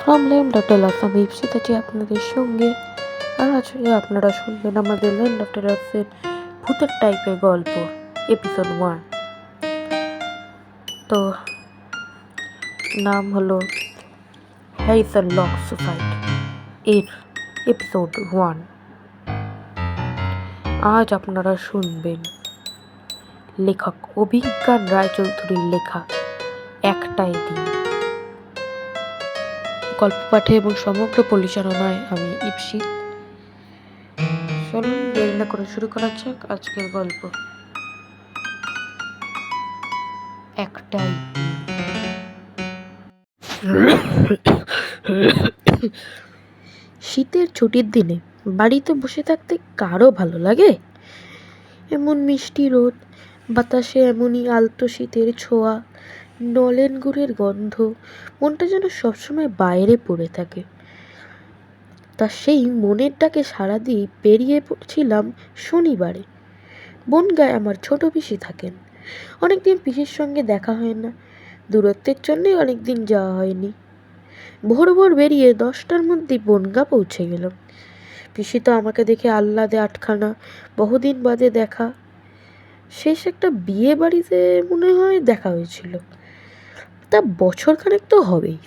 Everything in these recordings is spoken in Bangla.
ফ্রম ল্যান্ড অফ টেলার্স আমি ইপসিত আছি আপনাদের সঙ্গে আর আজকে আপনারা শুনবেন আমাদের ল্যান্ড অফ টেলার্সের ভূতের টাইপের গল্প এপিসোড ওয়ান তো নাম হলো হ্যারিসন লক সোসাইটি এর এপিসোড ওয়ান আজ আপনারা শুনবেন লেখক অভিজ্ঞান রায়চৌধুরীর লেখা একটাই দিন। গল্প পাঠে এবং সমগ্র পরিচালনায় আমি ইপসি চলুন, দেরি না করে শুরু করা যাক আজকের গল্প। একটাই। শীতের ছুটির দিনে বাড়িতে বসে থাকতে কারও ভালো লাগে? এমন মিষ্টি রোদ, বাতাসে এমনই আলতো শীতের ছোঁয়া নলেন গুড়ের গন্ধ, মনটা যেন সবসময় বাইরে পড়ে থাকে। তা সেই মনের ডাকে সাড়া দিয়ে বেরিয়ে পড়ছিলাম শনিবারে। বনগায় আমার ছোট পিসি থাকেন। অনেকদিন পিসির সঙ্গে দেখা হয় না। দূরত্বের জন্যই অনেকদিন যাওয়া হয়নি। ভোর ভোর বেরিয়ে দশটার মধ্যে বনগা পৌঁছে গেলাম। পিসি তো আমাকে দেখে আহ্লাদে আটখানা, বহুদিন বাদে দেখা। শেষ একটা বিয়ে বাড়িতে মনে হয় দেখা হয়েছিল। তা বছরখানেক তো হবেই।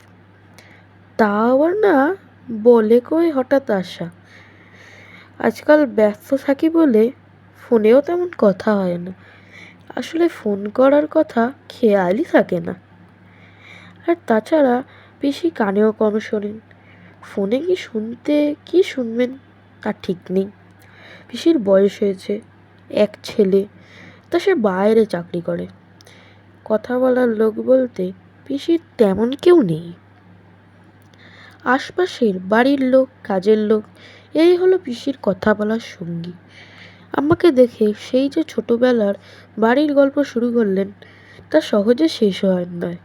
তা আবার না বলে কই হঠাৎ আসা। আজকাল ব্যস্ত থাকি বলে ফোনেও তেমন কথা হয় না। আসলে ফোন করার কথা খেয়ালই থাকে না। আর তাছাড়া বেশি কানেও কম শোনেন। ফোনে কি শুনতে, কি শুনবেন তার ঠিক নেই। পিসির বয়স হয়েছে, এক ছেলে, তা সে বাইরে চাকরি করে। কথা বলার লোক বলতে পিসির তেমন কেউ নেই। আশপাশের বাড়ির লোক, কাজের লোক, এই হলো পিসির কথা বলার সঙ্গী। আমাকে দেখে সেই যে ছোটবেলার বাড়ির গল্প শুরু করলেন, তা সহজে শেষ হয় নয়।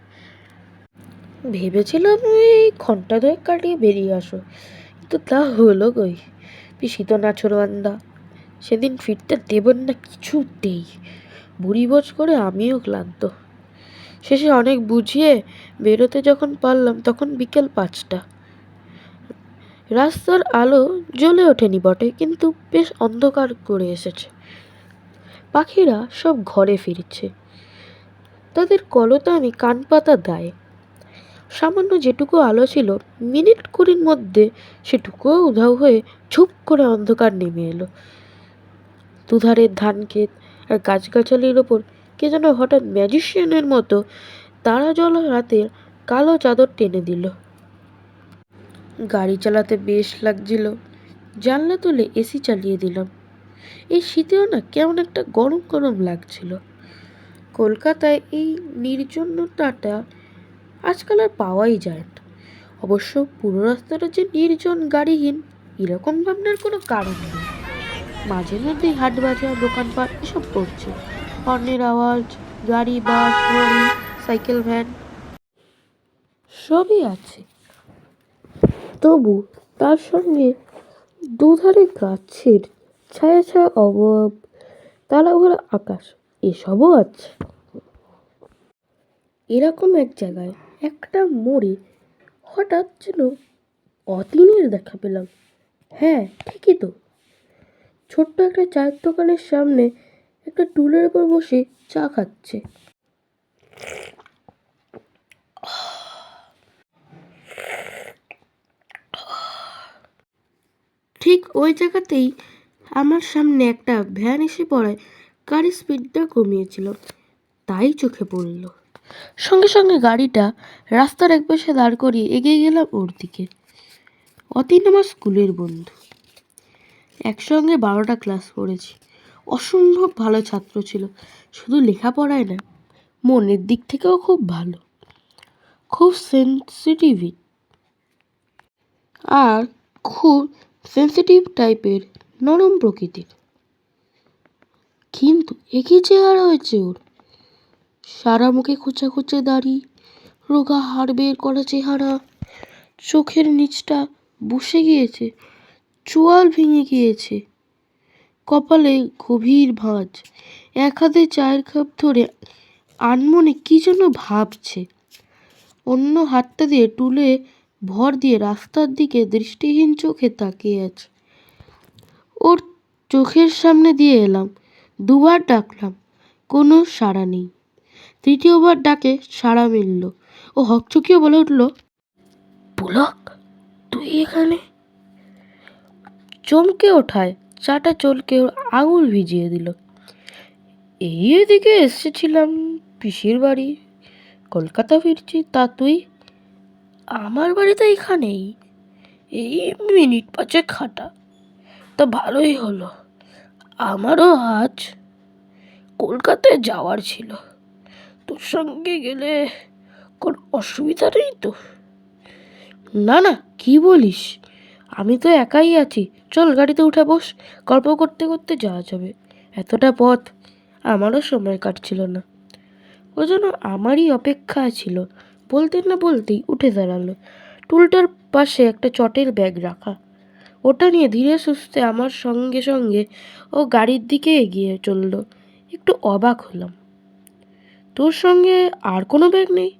ভেবেছিলাম এই ঘণ্টা দুয়েক কাটিয়ে বেরিয়ে আসো, কিন্তু তা হলো কই? পিসি তো না নাছরবান্দা সেদিন ফিরতে দেবেন না কিছুতেই। বুড়ি বোঝ করে আমিও ক্লান্ত। শেষে অনেক বুঝিয়ে বেরোতে যখন পারলাম তখন বিকেল পাঁচটা। রাস্তার আলো জ্বলে ওঠেনি বটে, কিন্তু বেশ অন্ধকার করে এসেছে। পাখিরা সব ঘরে ফিরছে। তাদের কলতানি কান পাতা দেয়। সামান্য যেটুকু আলো ছিল, মিনিট কুড়ির মধ্যে সেটুকুও উধাও হয়ে ঝুপ করে অন্ধকার নেমে এলো। দুধারের ধান ক্ষেত আর গাছগাছালির ওপর কে যেন হঠাৎ ম্যাজিশিয়ানের মতো তারা জল রাতের কালো চাদর টেনে দিল। গাড়ি চালাতে বেশ লাগছিল। জানলা তুলে এসি চালিয়ে দিলাম। এই শীতেও না কেমন একটা গরম গরম লাগছিল। কলকাতায় এই নির্জনতাটা আজকাল আর পাওয়াই যায় না। অবশ্য পুরো রাস্তাটা যে নির্জন গাড়িহীন, এরকম ভাবনার কোনো কারণ নেই। মাঝে মধ্যেই হাট বাজার, দোকানপাট এসব পড়ছে হর্নের আওয়াজ, গাড়ি, বাস লরি সাইকেল, ভ্যান। সবই আছে। তবু তার সঙ্গে দুধারে গাছের ছায়া ছায়া অভাব তালাভরা আকাশ, এসবও আছে। এরকম এক জায়গায় একটা মোড়ে হঠাৎ যেন অতীনের দেখা পেলাম। হ্যাঁ ঠিকই তো। ছোট্ট একটা চায়ের দোকানের সামনে একটা টুলের উপর বসে চা খাচ্ছে। ঠিক ওই জায়গাতেই আমার সামনে একটা ভ্যান এসে পড়ায়। গাড়ির স্পিডটা কমিয়েছিল। তাই চোখে পড়ল। সঙ্গে সঙ্গে গাড়িটা রাস্তার এক পাশে দাঁড় করিয়ে এগিয়ে গেলাম ওর দিকে। অতীন আমার স্কুলের বন্ধু। একসঙ্গে বারোটা ক্লাস পড়েছি। অসম্ভব ভালো ছাত্র ছিল। শুধু লেখাপড়ায় না, মনের দিক থেকেও খুব ভালো। খুব সেন্সিটিভ আর খুব সেন্সিটিভ টাইপের নরম প্রকৃতির। কিন্তু একই চেহারা হয়েছে ওর। সারা মুখে খোঁচা খোঁচে দাড়ি, রোগা হাড় বের করা চেহারা, চোখের নিচটা বসে গিয়েছে, চোয়াল ভেঙে গিয়েছে। কপালে গভীর ভাঁজ। এক হাতে চায়ের কাপ ধরে আনমনে কী যেন ভাবছে। অন্য হাতটা দিয়ে টুলে ভর দিয়ে রাস্তার দিকে দৃষ্টিহীন চোখে তাকিয়ে আছে। ওর চোখের সামনে দিয়ে এলাম, দুবার ডাকলাম, কোনো সাড়া নেই। তৃতীয়বার ডাকে সাড়া মিলল। ও হকচকিয়ে বলে উঠল, পুলক, তুই এখানে? চমকে ওঠায়। চাটা চলকে আঙুল ভিজিয়ে দিল। এই এদিকে এসেছিলাম পিসির বাড়ি। কলকাতা ফিরছি, তা তুই? আমার বাড়ি তো এখানেই। এই মিনিট পাঁচেক খাটা তা ভালোই হলো। আমারও আজ কলকাতায় যাওয়ার ছিল। তোর সঙ্গে গেলে কোনো অসুবিধা নেই তো? না না, কি বলিস? আমি তো একাই আছি। চল গাড়িতে উঠে বস, গল্প করতে করতে যাওয়া যাবে। এতটা পথ আমারও সময় কাটছিল না। ও যেন আমারই অপেক্ষা ছিল। বলতে না বলতেই উঠে দাঁড়াল। টুলটার পাশে একটা চটের ব্যাগ রাখা। ওটা নিয়ে ধীরে সুস্থে আমার সঙ্গে সঙ্গে ও গাড়ির দিকে এগিয়ে চলল। একটু অবাক হলাম। তোর সঙ্গে আর কোনো ব্যাগ নেই?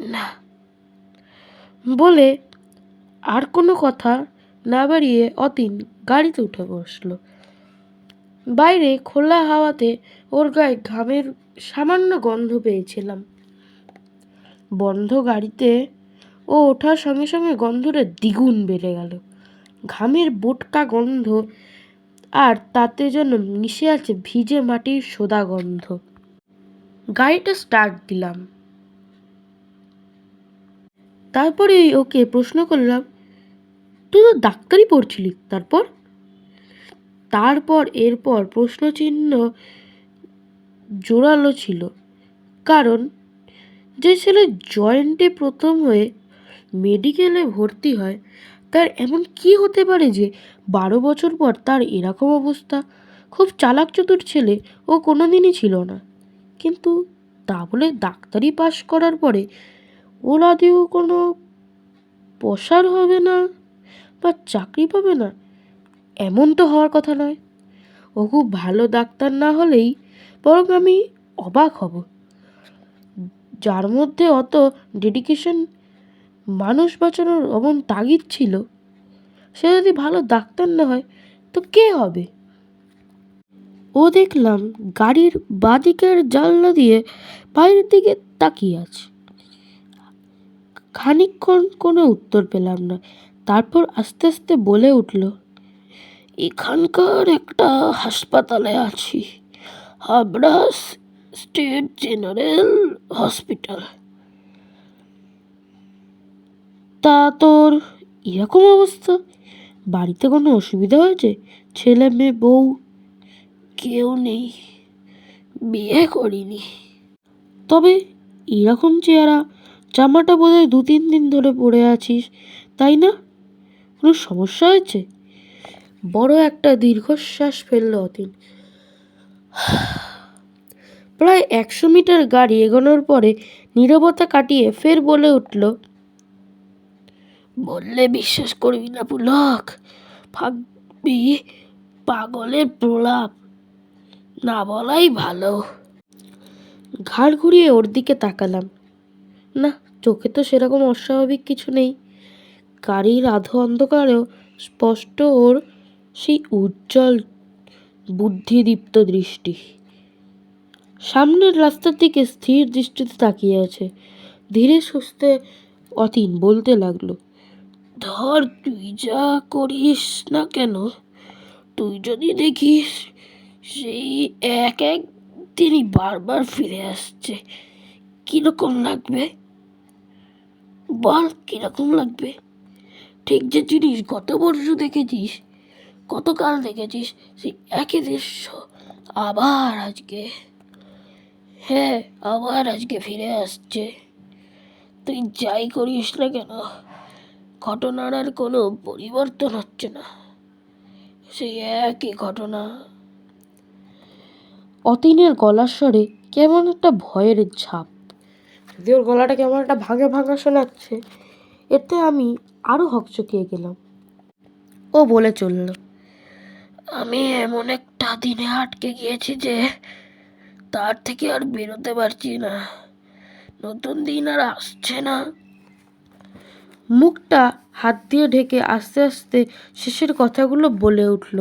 না। বলে, আর কোনো কথা না বাড়িয়ে অতীন গাড়িতে উঠে বসল। বাইরে খোলা হাওয়াতে ওর গায়ে ঘামের সামান্য গন্ধ পেয়েছিলাম। বন্ধ গাড়িতে ও ওঠার সঙ্গে সঙ্গে গন্ধটা দ্বিগুণ বেড়ে গেল। ঘামের বোটকা গন্ধ আর তাতে যেন মিশে আছে ভিজে মাটির সোদা গন্ধ। গাড়িটা স্টার্ট দিলাম। তারপরে ওকে প্রশ্ন করলাম তুই তো ডাক্তারি পড়ছিলি, তারপর? তারপর এরপর প্রশ্নচিহ্ন জোরালো ছিল, কারণ যে ছেলে জয়েন্টে প্রথম হয়ে মেডিকেলে ভর্তি হয়, তার এমন কি হতে পারে যে বারো বছর পর তার এরকম অবস্থা? খুব চালাক চতুর ছেলে ও কোনো দিনই ছিল না। কিন্তু তা বলে ডাক্তারি পাশ করার পরে ওর আদেও কোনো পসার হবে না? বা চাকরি পাবে না? এমন তো হওয়ার কথা নয়। ও খুব ভালো ডাক্তার না হলেই বরং আমি অবাক হব। যার মধ্যে অত ডেডিকেশন মানুষ বাঁচানোর অমন তাগিদ ছিল, সে যদি ভালো ডাক্তার না হয়, তো কে হবে? ও দেখলাম গাড়ির বাদিকের জানলা দিয়ে বাইরের দিকে তাকিয়ে আছে। খানিকক্ষণ কোনো উত্তর পেলাম না। তারপর আস্তে আস্তে বলে উঠল, এখানকার একটা হাসপাতালে আছি। Habra state general hospital. তা তোর এরকম অবস্থা? বাড়িতে কোনো অসুবিধা হয়েছে? ছেলে মেয়ে, বউ? কেউ নেই। বিয়ে করিনি। তবে এরকম চেহারা, জামাটা বোধহয় দু তিন দিন ধরে পরে আছিস, তাই না? কোনো সমস্যা হয়েছে? বড় একটা দীর্ঘশ্বাস ফেলল অতীন। প্রায় একশো মিটার গাড়ি এগোনোর পরে নীরবতা কাটিয়ে ফের বলে উঠল, বললে বিশ্বাস করবি না পুলক, ভাববি পাগলের প্রলাপ, না বলাই ভালো। ঘাড় ঘুরিয়ে ওর দিকে তাকালাম। না, চোখে তো সেরকম অস্বাভাবিক কিছু নেই। গাড়ির আধো অন্ধকারেও স্পষ্ট ওর সেই উজ্জ্বল, বুদ্ধিদীপ্ত দৃষ্টি। সামনের রাস্তার দিকে স্থির দৃষ্টিতে তাকিয়ে আছে। ধীরে সুস্থে অতীন বলতে লাগল, ধর, তুই যা করিস না কেন? তুই যদি দেখিস, সেই এক এক দিনই বারবার ফিরে আসছে। কীরকম লাগবে? বল, কীরকম লাগবে? ঠিক যে জিনিস গত বর্ষ দেখেছিস গতকাল দেখেছিস, সেই একই দৃশ্য আবার আজকে। হ্যাঁ আবার আজকে ফিরে আসছে। তুই যাই করিস না কেন, ঘটনার আর কোনো পরিবর্তন হচ্ছে না। সেই একই ঘটনা। অতীনের গলার স্বরে কেমন একটা ভয়ের ছাপ। যদি ওর গলাটা কেমন একটা ভাঙা ভাঙা শোনাচ্ছে এতে আমি আরও হকচকিয়ে গেলাম। ও বলে চলল, আমি এমন একটা দিনে আটকে গিয়েছি যে তার থেকে আর বেরোতে পারছি না। নতুন দিন আর আসছে না। মুখটা হাত দিয়ে ঢেকে আস্তে আস্তে শেষের কথাগুলো বলে উঠল।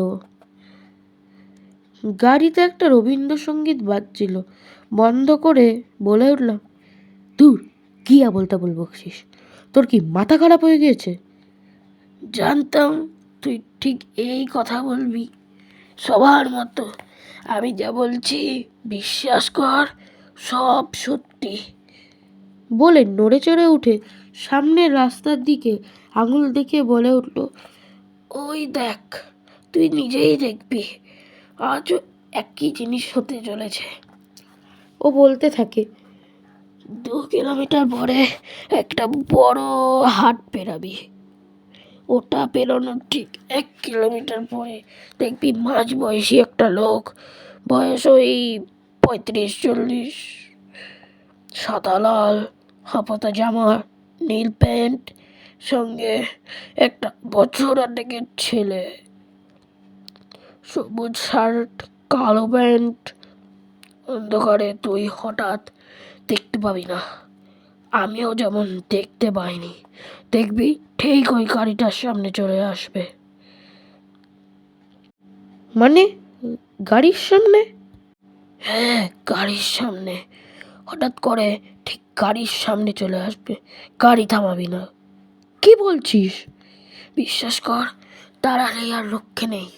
গাড়িতে একটা রবীন্দ্রসঙ্গীত বাজছিল। বন্ধ করে বলে উঠলাম, দূর, কি বলতে বলব বকছিস তোর কি মাথা খারাপ হয়ে গিয়েছে? জানতাম তুই ঠিক এই কথা বলবি। সবার মতো আমি যা বলছি বিশ্বাস কর, সব সত্যি। বলে নড়ে চড়ে উঠে সামনের রাস্তার দিকে আঙুল দেখে বলে উঠল, ওই দেখ, তুই নিজেই দেখবি, আজও একই জিনিস হতে চলেছে। ও বলতে থাকে দু কিলোমিটার পরে একটা বড় হাট পেরাবি। ওটা পেরোনোর ঠিক এক কিলোমিটার পরে দেখবি মাঝ বয়সী একটা লোক, বয়স ওই পঁয়ত্রিশ, চল্লিশ, সাদা লাল, হাফাতা জামা, নীল প্যান্ট, সঙ্গে একটা বছর আটেকের ছেলে, সবুজ শার্ট, কালো প্যান্ট, অন্ধকারে তুই হঠাৎ দেখতে পাবি না। আমিও যেমন দেখতে পাইনি। দেখবি, ঠিক ওই গাড়িটার সামনে চলে আসবে। মানে গাড়ির সামনে? হ্যাঁ গাড়ির সামনে। হঠাৎ করে ঠিক গাড়ির সামনে চলে আসবে। গাড়ি থামাবি না। কি বলছিস? বিশ্বাস কর তাড়াতাড়ি আর লক্ষ্যে নেই।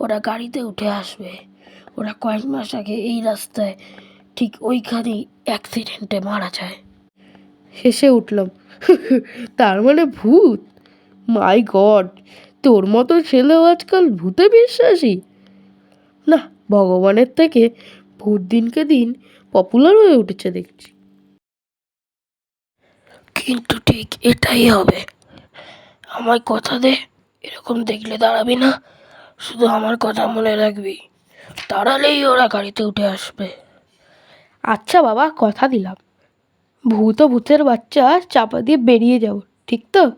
ওরা গাড়িতে উঠে আসবে। ওরা কয়েক মাস আগে এই রাস্তায় ঠিক ওইখানেই অ্যাক্সিডেন্টে মারা যায়। হেসে উঠলাম তার মানে ভূত? মাই গড তোর মতো ছেলেও আজকাল ভূতে বিশ্বাসী? না ভগবানের থেকে ভূত দিনকে দিন পপুলার হয়ে উঠেছে দেখছি। কিন্তু ঠিক এটাই হবে। আমার কথা দে এরকম দেখলে দাঁড়াবি না। শুধু আমার কথা মনে রাখবি। দাঁড়ালেই ওরা গাড়িতে উঠে আসবে। আচ্ছা বাবা, কথা দিলাম। ভূত ভূতের বাচ্চা চাপা দিয়ে বেরিয়ে যাব ঠিক তো?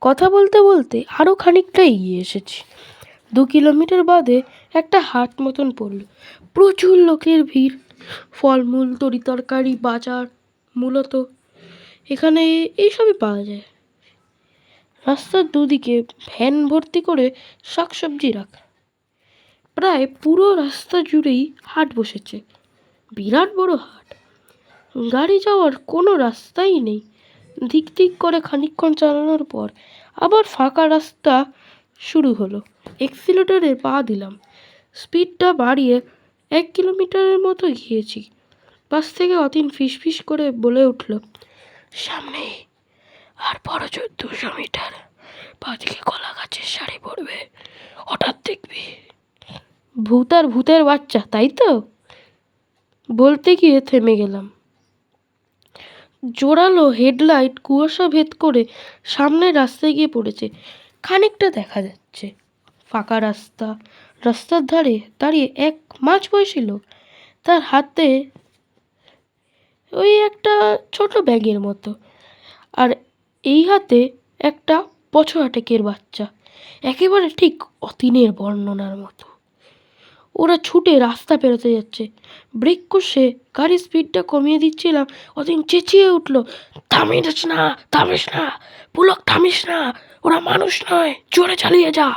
কথা বলতে বলতে আরও খানিকটা এগিয়ে এসেছি। দু কিলোমিটার বাদে একটা হাট মতন পড়ল। প্রচুর লোকের ভিড়। ফলমূল তরিতরকারি বাজার, মূলত। এখানে এইসবই পাওয়া যায়। রাস্তার দুদিকে ভ্যান ভর্তি করে শাকসবজি রাখা। প্রায় পুরো রাস্তা জুড়েই হাট বসেছে। বিরাট বড় হাট। গাড়ি যাওয়ার কোনো রাস্তাই নেই। দিক দিক করে খানিকক্ষণ চালানোর পর আবার ফাঁকা রাস্তা শুরু হলো। এক্সিলেটরে পা দিলাম। স্পিডটা বাড়িয়ে এক কিলোমিটারের মতো গিয়েছি পাশ থেকে অতীন ফিসফিস করে বলে উঠল, সামনে আর বড় দুশো মিটার। বাদিকে কলা গাছের শাড়ি পড়বে। হঠাৎ দেখবি। ভূত আর ভূতের বাচ্চা, তাই তো? বলতে গিয়ে থেমে গেলাম। জোরালো হেডলাইট কুয়াশা ভেদ করে সামনের রাস্তায় গিয়ে পড়েছে। খানিকটা দেখা যাচ্ছে। ফাঁকা রাস্তা, রাস্তার ধারে দাঁড়িয়ে এক মাঝ বয়সী লোক। তার হাতে ওই একটা ছোট ব্যাগের মতো। আর এই হাতে একটা বছর আটেকের বাচ্চা। একেবারে ঠিক অতীনের বর্ণনার মতো। ওরা ছুটে রাস্তা পেরোতে যাচ্ছে। ব্রেক কষে গাড়ির স্পিডটা কমিয়ে দিচ্ছিলাম অতীন চেঁচিয়ে উঠল, থামিস না থামিস না, পুলক থামিস না, ওরা মানুষ নয়, জোরে চালিয়ে যা।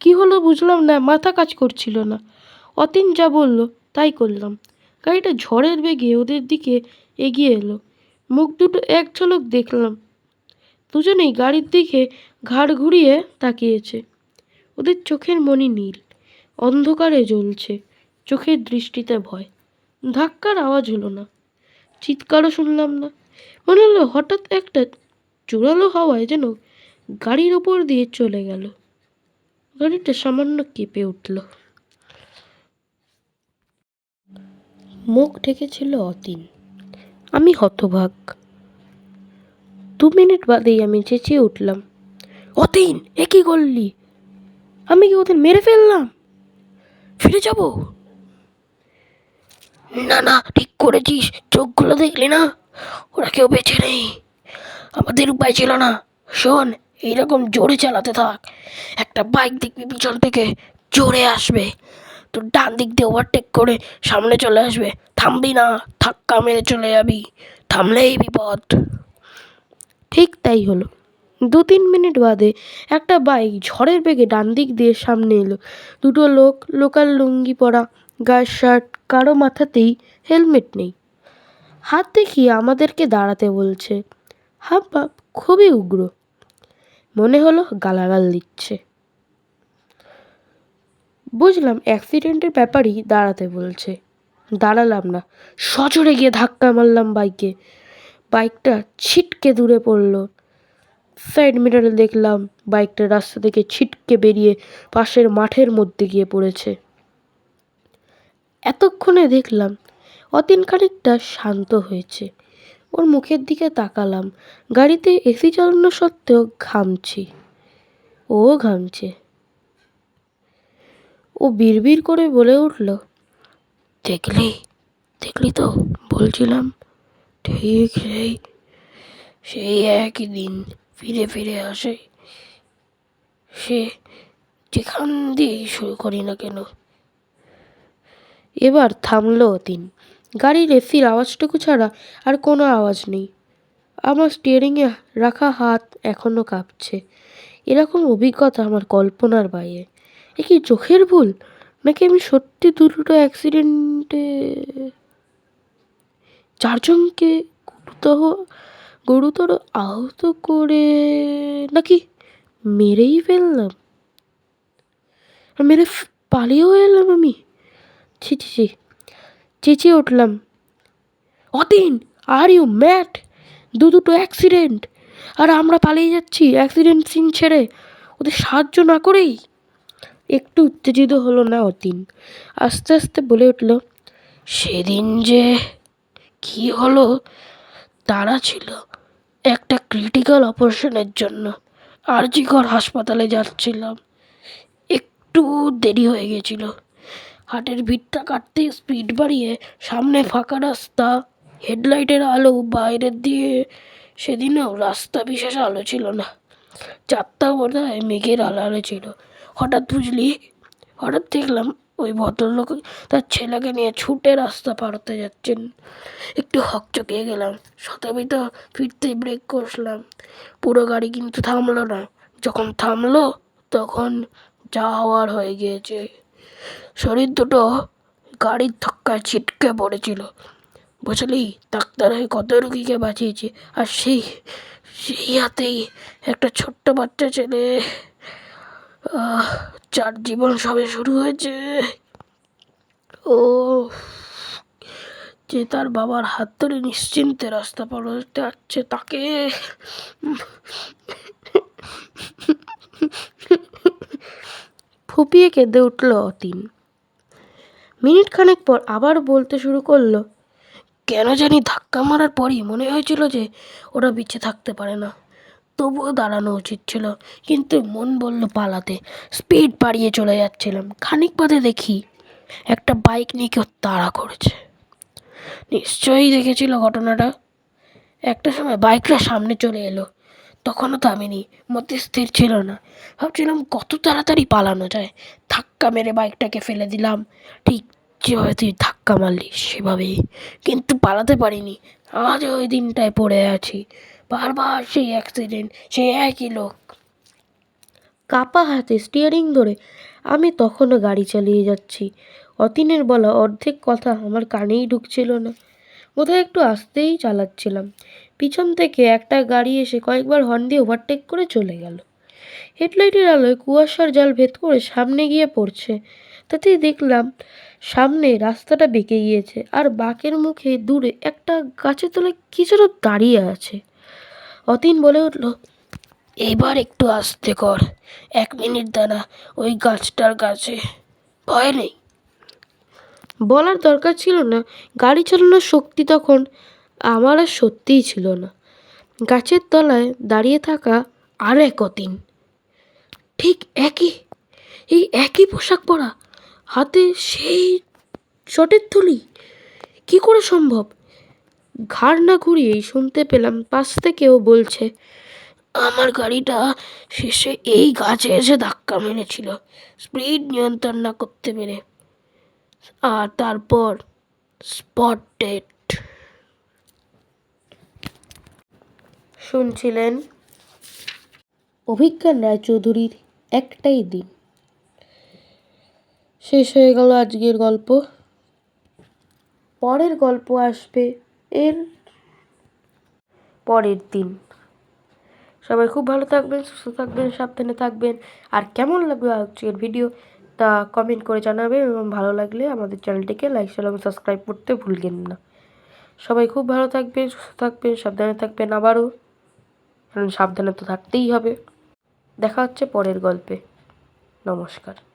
কি হলো বুঝলাম না, মাথা কাজ করছিল না। অতীন যা বলল, তাই করলাম। গাড়িটা ঝড়ের বেগে ওদের দিকে এগিয়ে এলো। মুখ দুটো এক ঝলক দেখলাম। দুজনেই গাড়ির দিকে ঘাড় ঘুরিয়ে তাকিয়েছে। ওদের চোখের মনি নীল। অন্ধকারে জ্বলছে, চোখের দৃষ্টিতে ভয়। ধাক্কার আওয়াজ হলো না। চিৎকারও শুনলাম না। মনে হলো হঠাৎ একটা জোরালো হাওয়ায় যেন গাড়ির ওপর দিয়ে চলে গেল। গাড়িটা সামান্য কেঁপে উঠল। মুখ ঢেকেছিল অতীন। আমি হতভাগ। দু মিনিট বাদেই আমি চেঁচিয়ে উঠলাম। অতীন, এ করলি? আমি কি ওদের মেরে ফেললাম? ফিরে যাব? না না, ঠিক করেছিস। চোখগুলো দেখলি না? ওরা কেউ বেঁচে নেই। আমাদের উপায় ছিল না। শোন, এইরকম জোরে চালাতে থাক। একটা বাইক দেখবি পিছন থেকে, জোরে আসবে। তো ডান দিক দিয়ে ওভারটেক করে সামনে চলে আসবে। থামবি না, ধাক্কা মেরে চলে যাবি। থামলেই বিপদ। ঠিক তাই হলো। দু তিন মিনিট বাদে একটা বাইক ঝড়ের বেগে ডান দিক দিয়ে সামনে এলো। দুটো লোক, লোকাল লুঙ্গি পরা গায়ের শার্ট, কারও মাথাতেই হেলমেট নেই। হাত দেখিয়ে আমাদেরকে দাঁড়াতে বলছে হাব ভাব খুবই উগ্র। মনে হলো গালাগাল দিচ্ছে। বুঝলাম অ্যাক্সিডেন্টের ব্যাপারই দাঁড়াতে বলছে। দাঁড়ালাম না, সজোরে গিয়ে ধাক্কা মারলাম বাইকে। বাইকটা ছিটকে দূরে পড়ল। সাইড মিরারে দেখলাম বাইকটা রাস্তা থেকে ছিটকে বেরিয়ে পাশের মাঠের মধ্যে গিয়ে পড়েছে। এতক্ষণে দেখলাম অতীন খানিকটা শান্ত হয়েছে। ওর মুখের দিকে তাকালাম, গাড়িতে এসি চালানো সত্ত্বেও ঘামছি। ও ঘামছে। ও বিড়বিড় করে বলে উঠল, দেখলি দেখলি তো, বলছিলাম, ঠিক সেই সেই একই দিন। ফিরে ফিরে আসে। সে যেখান দিয়েই শুরু করি না কেন। এবার থামলো অতীন। গাড়ির এসির আওয়াজটুকু ছাড়া আর কোনো আওয়াজ নেই। আমার স্টিয়ারিংয়ে রাখা হাত এখনও কাঁপছে। এরকম অভিজ্ঞতা আমার কল্পনার বাইরে। এ কি চোখের ভুল? নাকি আমি সত্যি দুটো অ্যাক্সিডেন্টে চারজনকে গুরুতর গুরুতর আহত করে নাকি মেরেই ফেললাম। মেরে পালিয়েও এলাম আমি। ছি ছি ছি, চেঁচিয়ে উঠলাম। Atin, are you mad? দু দুটো অ্যাক্সিডেন্ট আর আমরা পালিয়ে যাচ্ছি অ্যাক্সিডেন্ট সিন ছেড়ে। ওদের সাহায্য না করেই। একটু উত্তেজিত হলো না অতীন। আস্তে আস্তে বলে উঠল, সেদিন যে কি হলো, তারা ছিল একটা ক্রিটিক্যাল অপারেশনের জন্য আরজিকর হাসপাতালে যাচ্ছিলাম। একটু দেরি হয়ে গেছিল। হাটের ভিড়টা কাটতে স্পিড বাড়িয়ে সামনে ফাঁকা রাস্তা হেডলাইটের আলো বাইরের দিয়ে সেদিনেও রাস্তা বিশেষ আলো ছিল না। চারটা বোধ হয় মেঘের আলো ছিল। হঠাৎ বুঝলি, হঠাৎ দেখলাম ওই ভদ্রলোক তার ছেলেকে নিয়ে ছুটে রাস্তা পার হতে যাচ্ছেন। একটু হকচকিয়ে গেলাম। শতবিত ফিরতে ব্রেক কষলাম পুরো গাড়ি কিন্তু থামলো না। যখন থামলো, তখন যা হওয়ার হয়ে গিয়েছে। শরীর দুটো গাড়ির ধাক্কায় ছিটকে পড়েছিল। বুঝলি, ডাক্তার হয়ে কত রুগীকে বাঁচিয়েছে। আর সেই সেই হাতেই একটা ছোট্ট বাচ্চা ছেলে যার জীবন সবে শুরু হয়েছে। ও যে তার বাবার হাত ধরে নিশ্চিন্তে রাস্তা পার হতে যাচ্ছে তাকে। ফুপিয়ে কেঁদে উঠল অতীন। মিনিট খানেক পর আবার বলতে শুরু করল, কেন জানি ধাক্কা মারার পরই মনে হয়েছিল যে ওরা বেঁচে থাকতে পারে না। তবুও দাঁড়ানো উচিত ছিল। কিন্তু মন বলল পালাতে। স্পিড বাড়িয়ে চলে যাচ্ছিলাম। খানিক বাদে দেখি একটা বাইক নিয়ে কেউ তাড়া করেছে। নিশ্চয়ই দেখেছিল ঘটনাটা। একটা সময় বাইকটা সামনে চলে এলো। তখনও থামিনি। মধ্যে স্থির ছিল না। ভাবছিলাম, কত তাড়াতাড়ি পালানো যায়? ধাক্কা মেরে বাইকটাকে ফেলে দিলাম। ঠিক যেভাবে তুই ধাক্কা মারলি, সেভাবেই। কিন্তু পালাতে পারিনি। আজও ওই দিনটায় পড়ে আছি। বারবার সেই অ্যাক্সিডেন্ট সেই একই লোক। কাপা হাতে স্টিয়ারিং ধরে, আমি তখনও গাড়ি চালিয়ে যাচ্ছি। অতীনের বলা অর্ধেক কথা আমার কানেই ঢুকছিল না। বোধহয় একটু আস্তেই চালাচ্ছিলাম। পিছন থেকে একটা গাড়ি এসে কয়েকবার হর্ন দিয়ে ওভারটেক করে চলে গেল। হেডলাইটের আলোয় কুয়াশার জাল ভেদ করে সামনে গিয়ে পড়ছে। তাতেই দেখলাম, সামনে রাস্তাটা বেঁকে গিয়েছে আর বাঁকের মুখে দূরে একটা গাছের তলায় কিছুটা দাঁড়িয়ে আছে। অতীন বলে উঠল, এবার একটু আস্তে কর। এক মিনিট দাঁড়া, ওই গাছটার গাছে। ভয় নেই। বলার দরকার ছিল না। গাড়ি চালানোর শক্তি তখন আমার আর সত্যিই ছিল না। গাছের তলায় দাঁড়িয়ে থাকা আর এক অতীন। ঠিক একই, এই একই পোশাক পরা, হাতে সেই শটের থলি। কি করে সম্ভব? ঘাড় না ঘুরিয়েই শুনতে পেলাম পাশ থেকেও বলছে, আমার গাড়িটা শেষে এই গাছে এসে ধাক্কা মেরেছিল। স্পিড নিয়ন্ত্রণ না করতে পেরে। আর তারপর স্পট ডেট শুনছিলেন অভিজ্ঞান রায়চৌধুরীর একটাই দিন। শেষ হয়ে গেল আজকের গল্প। পরের গল্প আসবে এর পরের দিন। সবাই খুব ভালো থাকবেন, সুস্থ থাকবেন, সাবধানে থাকবেন। আর কেমন লাগল আজকের ভিডিও তা কমেন্ট করে জানাবেন এবং ভালো লাগলে আমাদের চ্যানেলটিকে লাইক শেয়ার এবং সাবস্ক্রাইব করতে ভুলবেন না। সবাই খুব ভালো থাকবেন, সুস্থ থাকবেন, সাবধানে থাকবেন আবারও। কারণ সাবধানে তো থাকতেই হবে। দেখা হচ্ছে পরের গল্পে। নমস্কার।